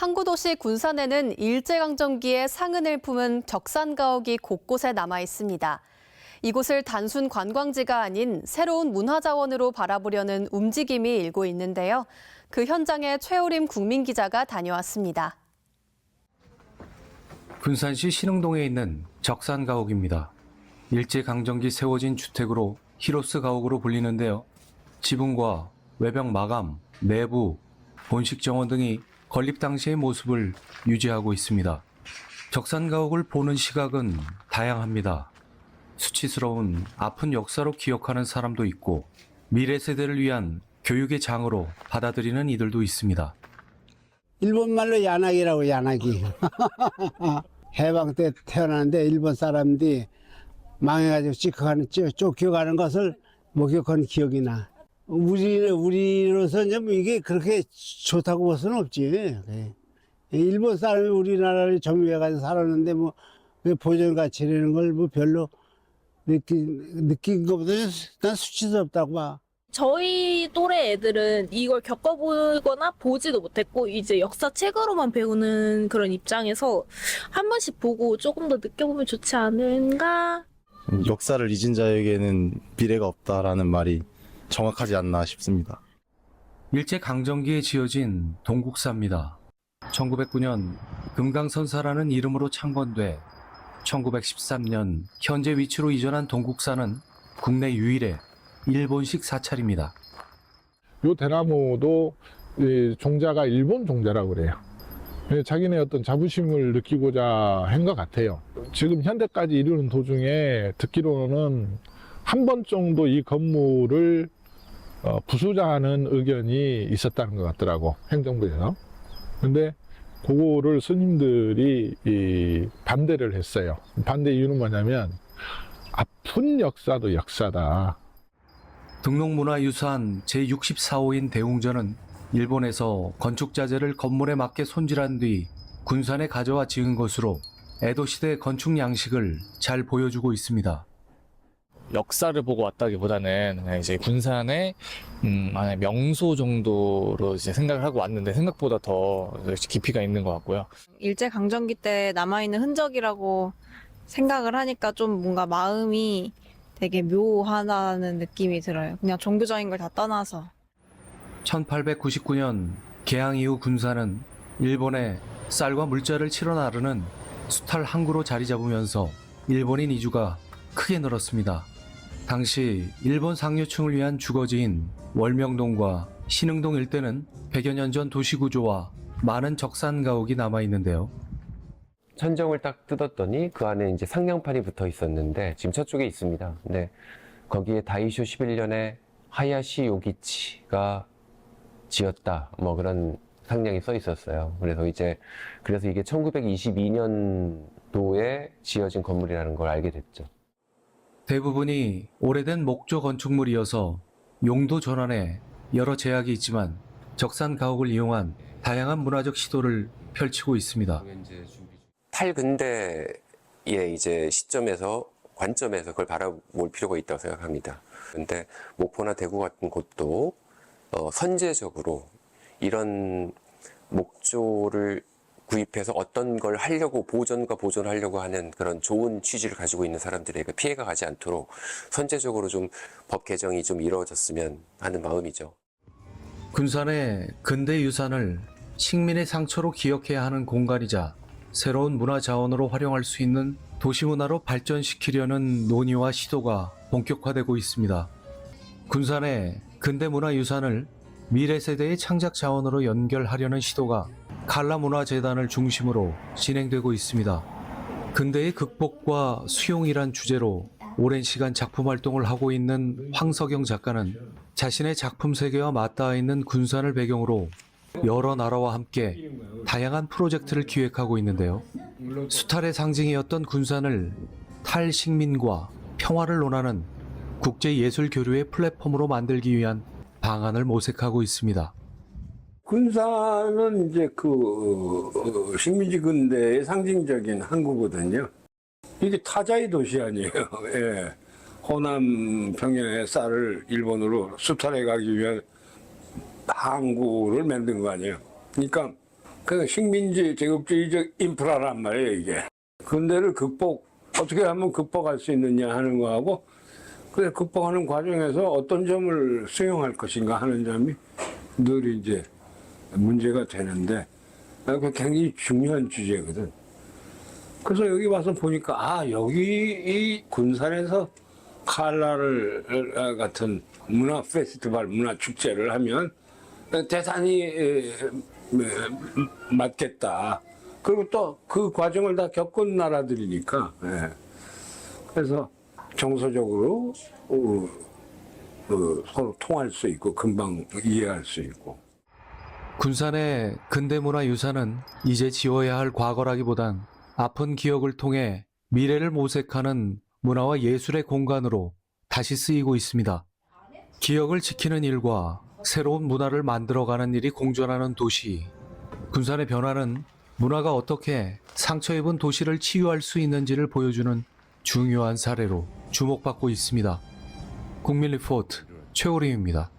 항구도시 군산에는 일제강점기의 상흔을 품은 적산가옥이 곳곳에 남아 있습니다. 이곳을 단순 관광지가 아닌 새로운 문화자원으로 바라보려는 움직임이 일고 있는데요. 그 현장에 최오림 국민기자가 다녀왔습니다. 군산시 신흥동에 있는 적산가옥입니다. 일제강점기 세워진 주택으로 히로스 가옥으로 불리는데요. 지붕과 외벽 마감, 내부, 본식 정원 등이 건립 당시의 모습을 유지하고 있습니다. 적산가옥을 보는 시각은 다양합니다. 수치스러운 아픈 역사로 기억하는 사람도 있고 미래 세대를 위한 교육의 장으로 받아들이는 이들도 있습니다. 일본 말로 야나기라고 야나기. 해방 때 태어났는데 일본 사람들이 망해가지고 찌커가는 쫓겨가는 것을 목격한 기억이 나. 우리 우리로서 이제 뭐 이게 그렇게 좋다고 볼 수는 없지. 예. 일본 사람이 우리나라를 점유해가지고 살았는데 뭐 보존 가치라는 걸 뭐 별로 느낀 느낀 것보다 난 수치스럽다고 봐. 저희 또래 애들은 이걸 겪어보거나 보지도 못했고 이제 역사책으로만 배우는 그런 입장에서 한 번씩 보고 조금 더 느껴보면 좋지 않은가 역사를 잊은 자에게는 미래가 없다라는 말이 정확하지 않나 싶습니다. 일제 강점기에 지어진 동국사입니다. 1909년 금강선사라는 이름으로 창건돼 1913년 현재 위치로 이전한 동국사는 국내 유일의 일본식 사찰입니다. 요 대나무도 이 종자가 일본 종자라고 그래요. 예, 자기네 어떤 자부심을 느끼고자 한 것 같아요. 지금 현대까지 이르는 도중에 듣기로는 한 번 정도 이 건물을 어, 부수자하는 의견이 있었다는 것 같더라고 행정부에서. 근데 그거를 스님들이 이 반대를 했어요. 반대 이유는 뭐냐면 아픈 역사도 역사다. 등록문화유산 제64호인 대웅전은 일본에서 건축자재를 건물에 맞게 손질한 뒤 군산에 가져와 지은 것으로 에도 시대 건축 양식을 잘 보여주고 있습니다. 역사를 보고 왔다기보다는 그냥 이제 군산의 음, 명소 정도로 이제 생각을 하고 왔는데 생각보다 더 깊이가 있는 것 같고요. 일제 강점기 때 남아 있는 흔적이라고 생각을 하니까 좀 뭔가 마음이 되게 묘하다는 느낌이 들어요. 그냥 종교적인 걸 다 떠나서. 1899년 개항 이후 군산은 일본의 쌀과 물자를 치러 나르는 수탈 항구로 자리 잡으면서 일본인 이주가 크게 늘었습니다. 당시 일본 상류층을 위한 주거지인 월명동과 신흥동 일대는 100여 년 전 도시 구조와 많은 적산 가옥이 남아 있는데요. 천정을 딱 뜯었더니 그 안에 이제 상냥판이 붙어 있었는데 지금 저쪽에 있습니다. 근데 거기에 다이쇼 11년에 하야시 요기치가 지었다. 뭐 그런 상냥이 써 있었어요. 그래서 이제 그래서 이게 1922년도에 지어진 건물이라는 걸 알게 됐죠. 대부분이 오래된 목조 건축물이어서 용도 전환에 여러 제약이 있지만 적산 가옥을 이용한 다양한 문화적 시도를 펼치고 있습니다. 탈근대의 이제 시점에서 관점에서 그걸 바라볼 필요가 있다고 생각합니다. 근데 목포나 대구 같은 곳도 어, 선제적으로 이런 목조를 구입해서 어떤 걸 하려고 보존과 보존하려고 하는 그런 좋은 취지를 가지고 있는 사람들에게 피해가 가지 않도록 선제적으로 좀 법 개정이 좀 이루어졌으면 하는 마음이죠. 군산의 근대 유산을 식민의 상처로 기억해야 하는 공간이자 새로운 문화 자원으로 활용할 수 있는 도시 문화로 발전시키려는 논의와 시도가 본격화되고 있습니다. 군산의 근대 문화 유산을 미래 세대의 창작 자원으로 연결하려는 시도가 칼라 문화재단을 중심으로 진행되고 있습니다. 근대의 극복과 수용이란 주제로 오랜 시간 작품 활동을 하고 있는 황석영 작가는 자신의 작품 세계와 맞닿아 있는 군산을 배경으로 여러 나라와 함께 다양한 프로젝트를 기획하고 있는데요. 수탈의 상징이었던 군산을 탈식민과 평화를 논하는 국제 예술 교류의 플랫폼으로 만들기 위한 방안을 모색하고 있습니다. 군산은 이제 그 어, 식민지 근대의 상징적인 항구거든요. 이게 타자의 도시 아니에요. 예. 호남 평양의 쌀을 일본으로 수탈해 가기 위한 항구를 만든 거 아니에요. 그러니까 그 식민지 제국주의적 인프라란 말이에요, 이게. 근대를 극복, 어떻게 하면 극복할 수 있느냐 하는 거하고, 그 극복하는 과정에서 어떤 점을 수용할 것인가 하는 점이 늘 이제 문제가 되는데, 아, 그 굉장히 중요한 주제거든. 그래서 여기 와서 보니까, 아, 여기 이 군산에서 칼라를 같은 문화 페스티벌, 문화 축제를 하면 대단히 맞겠다. 그리고 또 그 과정을 다 겪은 나라들이니까. 예. 그래서 정서적으로 어, 어, 서로 통할 수 있고 금방 이해할 수 있고. 군산의 근대문화 유산은 이제 지워야 할 과거라기보단 아픈 기억을 통해 미래를 모색하는 문화와 예술의 공간으로 다시 쓰이고 있습니다. 기억을 지키는 일과 새로운 문화를 만들어가는 일이 공존하는 도시. 군산의 변화는 문화가 어떻게 상처 입은 도시를 치유할 수 있는지를 보여주는 중요한 사례로 주목받고 있습니다. 국민 리포트 최오림입니다.